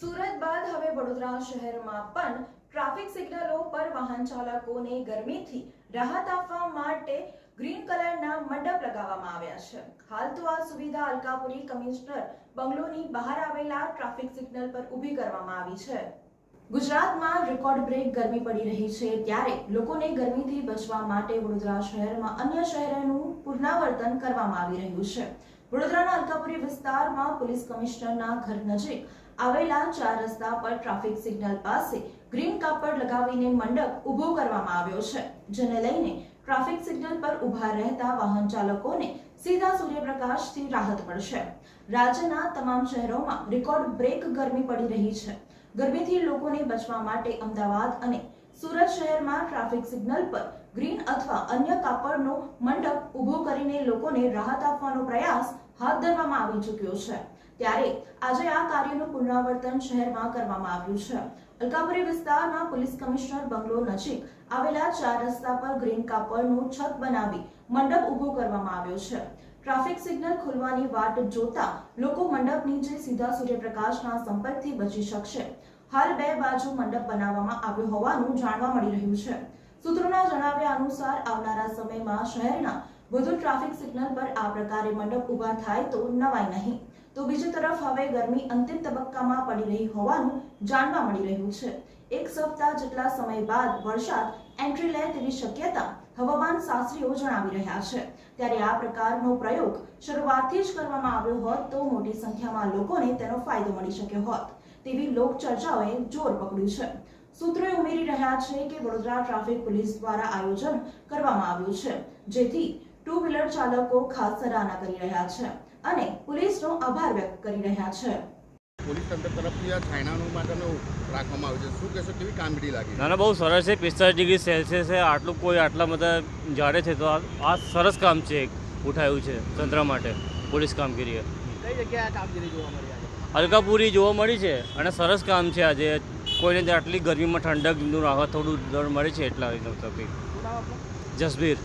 સુરત બાદ હવે વડોદરા શહેરમાં પણ ટ્રાફિક સિગ્નલો પર વાહન ચાલકોને ગરમીથી રાહત આપવા માટે ગ્રીન કલરના મંડપ લગાવવામાં આવ્યા છે. હાલ તો આ સુવિધા અલકાપુરી કમિશનર બંગલોની બહાર આવેલા ટ્રાફિક સિગ્નલ પર ઊભી કરવામાં આવી છે. ગુજરાતમાં રેકોર્ડ બ્રેક ગરમી પડી રહી છે ત્યારે લોકોને ગરમીથી બચવા માટે વડોદરા શહેરમાં અન્ય શહેરોનું પુનરાવર્તન કરવામાં આવી રહ્યું છે. વડોદરાના અલકાપુરી વિસ્તારમાં પોલીસ કમિશનરના ઘર નજીક આવેલા ચાર રસ્તા પર ટ્રાફિક સિગ્નલ પાસે ગ્રીન કાપડ લગાવીને મંડપ ઊભો કરવામાં આવ્યો છે, જેને લઈને ટ્રાફિક સિગ્નલ પર ઊભા રહેતા વાહન ચાલકોને સીધા સૂર્યપ્રકાશથી રાહત મળશે. રાજ્યના તમામ શહેરોમાં રેકોર્ડ બ્રેક ગરમી પડી રહી છે. ગરમીથી લોકોને બચવા માટે અમદાવાદ અને સુરત શહેરમાં ટ્રાફિક સિગ્નલ પર ગ્રીન અથવા અન્ય કાપડનો મંડપ ઊભો કરીને લોકોને રાહત આપવાનો પ્રયાસ હાથ ધરવામાં આવી ચૂક્યો છે. ત્યારે આજે આ કાર્યનું પુનરાવર્તન શહેરમાં કરવામાં આવ્યું છે. અલકાપુરી વિસ્તારમાં પોલીસ કમિશનર બંગલો નજીક આવેલા ચાર રસ્તા પર ગ્રીન કાપડનું છત બનાવી મંડપ ઊભો કરવામાં આવ્યો છે. ટ્રાફિક સિગ્નલ ખુલવાની વાટ જોતા લોકો મંડપ નીચે સીધા સૂર્યપ્રકાશના સંપર્કથી બચી શકશે. હાલ બે બાજુ મંડપ બનાવવામાં આવ્યો હોવાનું જાણવા મળી રહ્યું છે. સૂત્રોના જણાવ્યા અનુસાર આવનારા સમયમાં શહેરના વધુ ટ્રાફિક સિગ્નલ પર આ પ્રકારે મંડપ ઊભા થાય તો નવાય નહીં. તો બીજી તરફ હવે ગરમી અંતિમ તબક્કામાં પડી રહી હોવાનું જાણવા મળી રહ્યું છે. એક સપ્તાહ જેટલા સમય બાદ વરસાદ એન્ટ્રી લે તેવી શક્યતા હવામાન શાસ્ત્રીઓ જણાવી રહ્યા છે. ત્યારે આ પ્રકારનો પ્રયોગ શરૂઆતથી જ કરવામાં આવ્યો હોત તો મોટી સંખ્યામાં લોકોને તેનો ફાયદો મળી શક્યો હોત. તેવી લોક ચર્ચાઓએ જોર પકડ્યું છે. સૂત્રોએ ઉમેરી રહ્યા છે કે વડોદરા ટ્રાફિક પોલીસ દ્વારા આયોજન કરવામાં આવ્યું છે. જેથી ટુ વ્હીલર ચાલકો ખાસ સરાહના કરી રહ્યા છે અને પોલીસનો આભાર વ્યક્ત કરી રહ્યા છે. પોલીસ તંત્ર તરફથી આ છાયણાનું માટેનું રાખવામાં આવ્યું છે. શું કહેશો કેવી કામગીરી લાગી? ના ના બહુ સરસ છે. પિસ્તાલીસ ડિગ્રી સેલ્સિયસ આટલું કોઈ આટલા બધા જાડે છે તો આ આ સરસ કામ છે એક ઉઠાયું છે તંત્ર માટે પોલીસ કામગીરીએ. કઈ જગ્યાએ કામગીરી જોવા મળી આજે? અલકાપુરી જોવા મળી છે અને સરસ કામ છે આજે. કોઈને આટલી ગરમીમાં ઠંડકનું રાહત થોડું દળ મળે છે એટલા તકલીફ જસબીર.